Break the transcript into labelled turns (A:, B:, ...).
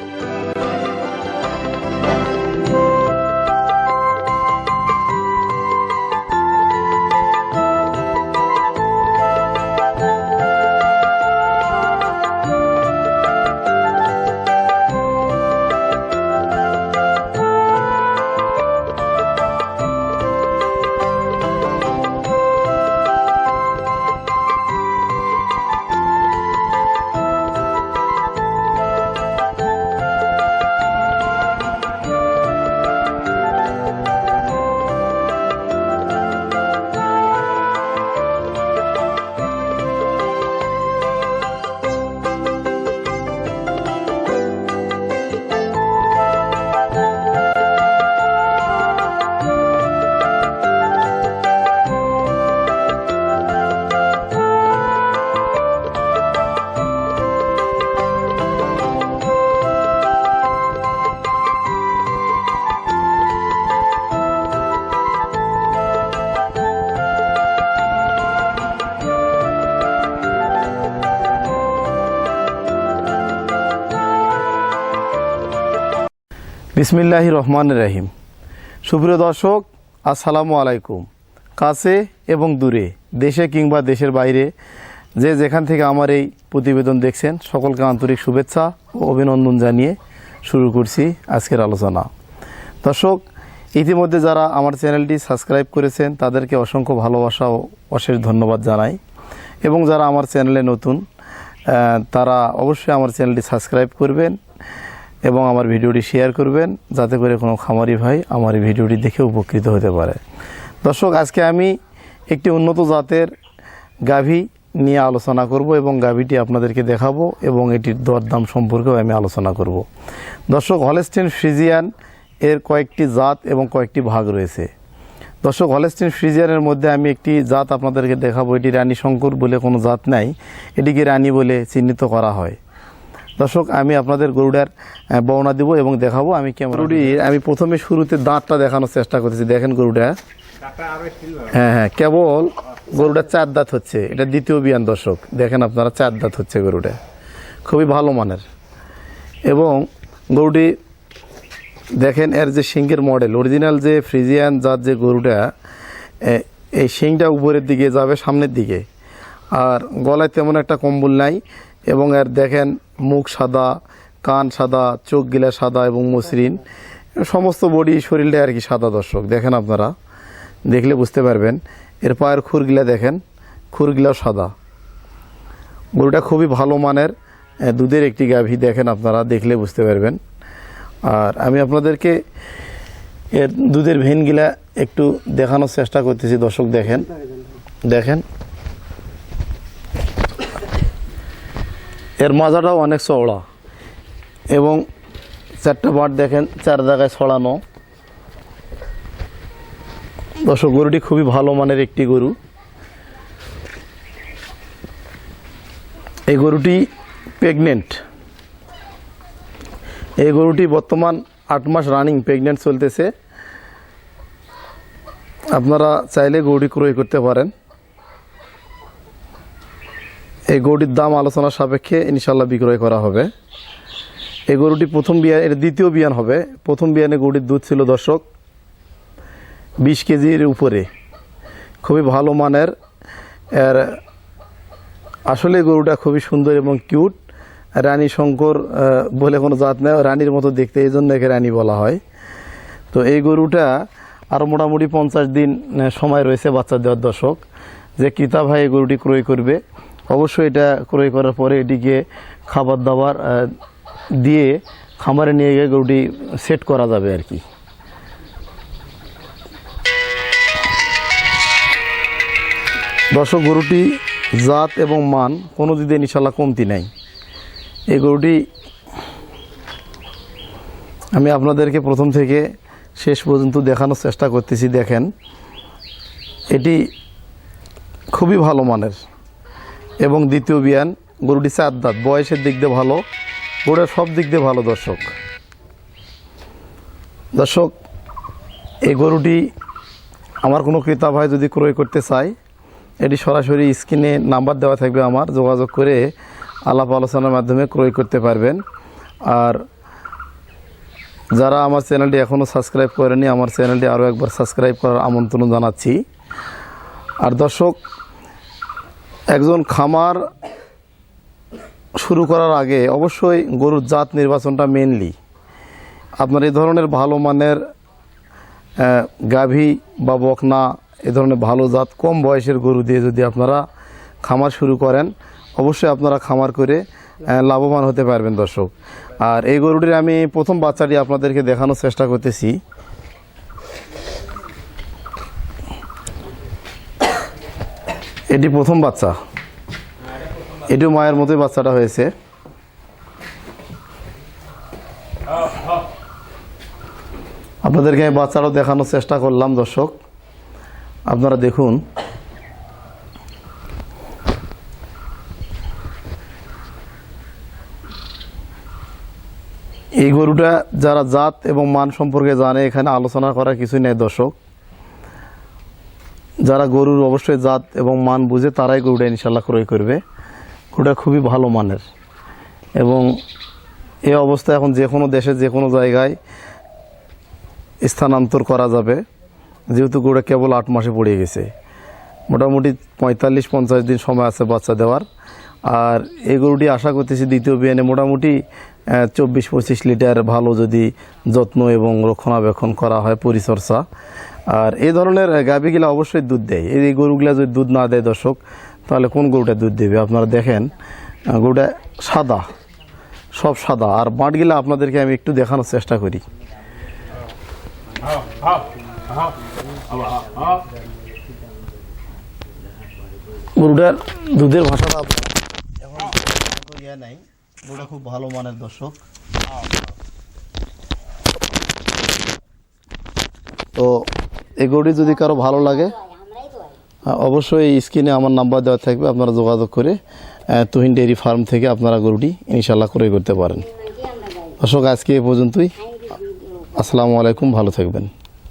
A: thank you বিসমিল্লাহ রহমান রাহিম। সুপ্রিয় দর্শক, আসসালামু আলাইকুম। কাছে এবং দূরে, দেশে কিংবা দেশের বাইরে, যে যেখান থেকে আমার এই প্রতিবেদন দেখছেন, সকলকে আন্তরিক শুভেচ্ছা ও অভিনন্দন জানিয়ে শুরু করছি আজকের আলোচনা। দর্শক, ইতিমধ্যে যারা আমার চ্যানেলটি সাবস্ক্রাইব করেছেন, তাদেরকে অসংখ্য ভালোবাসা ও অশেষ ধন্যবাদ জানাই। এবং যারা আমার চ্যানেলে নতুন তারা অবশ্যই আমার চ্যানেলটি সাবস্ক্রাইব করবেন। এবং আমার ভিডিওটি শেয়ার করবেন, যাতে করে কোনো খামারি ভাই আমার এই ভিডিওটি দেখে উপকৃত হতে পারে। দর্শক, আজকে আমি একটি উন্নত জাতের গাভী নিয়ে আলোচনা করব এবং গাভীটি আপনাদেরকে দেখাবো এবং এটির দরদাম সম্পর্কেও আমি আলোচনা করব। দর্শক হলেস্টিন ফ্রিজিয়ান এর কয়েকটি জাত এবং কয়েকটি ভাগ রয়েছে। দর্শক হলেস্টিন ফ্রিজিয়ানের মধ্যে আমি একটি জাত আপনাদেরকে দেখাবো। এটি রানী শঙ্কর বলে কোনো জাত নাই। এটিকে রানী বলে চিহ্নিত করা হয়। দর্শক আমি আপনাদের গরুটার বর্ণনা দিব এবং দেখাবো। আমি কেমন গরুটির আমি প্রথমে শুরুতে দাঁতটা দেখানোর চেষ্টা করতেছি। দেখেন গরুটা। হ্যাঁ হ্যাঁ কেবল গরুটা চার দাঁত হচ্ছে। এটা দ্বিতীয় বিয়ান দর্শক। দেখেন আপনারা চার দাঁত হচ্ছে গরুটা। খুবই ভালো মানের। এবং গরুটি দেখেন এর যে সিংহের মডেল অরিজিনাল যে ফ্রিজিয়ান জাত যে গরুটা এই শিংটা উপরের দিকে যাবে সামনের দিকে। আর গলায় তেমন একটা কম্বল নাই। এবং এর দেখেন মুখ সাদা, কান সাদা, চোখ গিলা সাদা এবং মসৃণ। সমস্ত বডি শরীরটা আর কি সাদা দর্শক, দেখেন আপনারা। দেখলে বুঝতে পারবেন, এর পায়ের খুরগিলা দেখেন, খুরগিলাও সাদা। গরুটা খুবই ভালো মানের দুধের একটি গাভী, দেখেন আপনারা, দেখলে বুঝতে পারবেন। আর আমি আপনাদেরকে এর দুধের ভেনগুলা একটু দেখানোর চেষ্টা করতেছি, দর্শক দেখেন। দেখেন। এর মাজাটাও অনেক চওড়া। এবং চারটা বাঁট দেখেন, চার জায়গায় ছড়ানো। দর্শক, গরুটি খুবই ভালো মানের একটি গরু। এই গরুটি প্রেগনেন্ট এই গরুটি বর্তমান আট মাস রানিং প্রেগনেন্ট চলতেছে। আপনারা চাইলে গরুটি ক্রয় করতে পারেন। এই গরুটির দাম আলোচনা সাপেক্ষে ইনশাল্লাহ বিক্রয় করা হবে। এই গরুটি প্রথম বিয়ান এটা দ্বিতীয় বিয়ান হবে। প্রথম বিয়ানে গরুটির দুধ ছিল দর্শক বিশ কেজির উপরে। খুবই ভালো মানের। এর আসলে গরুটা খুবই সুন্দর এবং কিউট। রানী শঙ্কর বলে কোনো জাত নেই। রানীর মতো দেখতে এই জন্য একে রানী বলা হয়। তো এই গরুটা আরও মোটামুটি পঞ্চাশ দিন সময় রয়েছে বাচ্চা দেওয়ার দর্শক। যে ক্রেতা ভাই এই গরুটি ক্রয় করবে অবশ্যই এটা ক্রয় করার পরে এটিকে খাবার দাবার দিয়ে খামারে নিয়ে গিয়ে গরুটি সেট করা যাবে আর কি। দর্শক, গরুটি জাত এবং মান কোনো দিকে ইনশাল্লাহ কমতি নাই। এই গরুটি আমি আপনাদেরকে প্রথম থেকে শেষ পর্যন্ত দেখানোর চেষ্টা করতেছি, দেখেন। এটি খুবই ভালো মানের। এবং দ্বিতীয় বিয়ান, গরুটি চার দাঁত, বয়সের দিক দিয়ে ভালো, গরুটা সব দিক দিয়ে ভালো দর্শক। দর্শক, এই গরুটি আমার কোনো ক্রেতা ভাই যদি ক্রয় করতে চায়, এটি সরাসরি স্ক্রিনে নাম্বার দেওয়া থাকবে আমার, যোগাযোগ করে আলাপ আলোচনার মাধ্যমে ক্রয় করতে পারবেন। আর যারা আমার চ্যানেলটি এখনও সাবস্ক্রাইব করেনি আমার চ্যানেলটি আরও একবার সাবস্ক্রাইব করার আমন্ত্রণ জানাচ্ছি। আর দর্শক একজন খামার শুরু করার আগে অবশ্যই গরুর জাত নির্বাচনটা মেনলি আপনার এই ধরনের ভালো মানের গাভী বা বকনা, এ ধরনের ভালো জাত কম বয়সের গরু দিয়ে যদি আপনারা খামার শুরু করেন, অবশ্যই আপনারা খামার করে লাভবান হতে পারবেন দর্শক। আর এই গরুটির আমি প্রথম বাচ্চাটি আপনাদেরকে দেখানোর চেষ্টা করতেছি। এটি প্রথম বাচ্চা। এটিও মায়ের মতোই বাচ্চাটা হয়েছে। আপনাদেরকে আমি বাচ্চাটাও দেখানোর চেষ্টা করলাম, দর্শক। আপনারা দেখুন। এই গরুটা যারা জাত এবং মান সম্পর্কে জানে, এখানে আলোচনা করার কিছুই নেই, দর্শক। যারা গরুর অবশ্যই জাত এবং মান বুঝে তারাই গরুটা ইনশাল্লাহ ক্রয় করবে। গরুটা খুবই ভালো মানের। এবং এই অবস্থা এখন যে কোনো দেশে, যে কোনো জায়গায় স্থানান্তর করা যাবে। যেহেতু গরুটা কেবল আট মাসে পড়ে গেছে। মোটামুটি পঁয়তাল্লিশ, পঞ্চাশ দিন সময় আছে বাচ্চা দেওয়ার। আর এই গরুটি আশা করতেছি দ্বিতীয় বিয়ানে মোটামুটি চব্বিশ পঁচিশ লিটার ভালো যদি যত্ন এবং রক্ষণাবেক্ষণ করা হয় পরিচর্যা। আর এই ধরনের গাভীগুলা অবশ্যই দুধ দেয়। এই গরুগুলা যদি দুধ না দেয় দর্শক তাহলে কোন গরুটা দুধ দেবে? আপনারা দেখেন গরুটা সাদা সব সাদা। আর বাঁটগুলা আপনাদেরকে আমি একটু দেখানোর চেষ্টা করি। গরুটার দুধের ভাষাটা এখন নাই। গরুটা খুব ভালো মানের দর্শক। তো এই গরুটি যদি কারও ভালো লাগে অবশ্যই স্ক্রিনে আমার নাম্বার দেওয়া থাকবে, আপনারা যোগাযোগ করে তুহিন ডেয়ারি ফার্ম থেকে আপনারা গরুটি ইনশাল্লাহ ক্রয় করতে পারেন। অশোক আজকে এ পর্যন্তই। আসসালামু আলাইকুম, ভালো থাকবেন।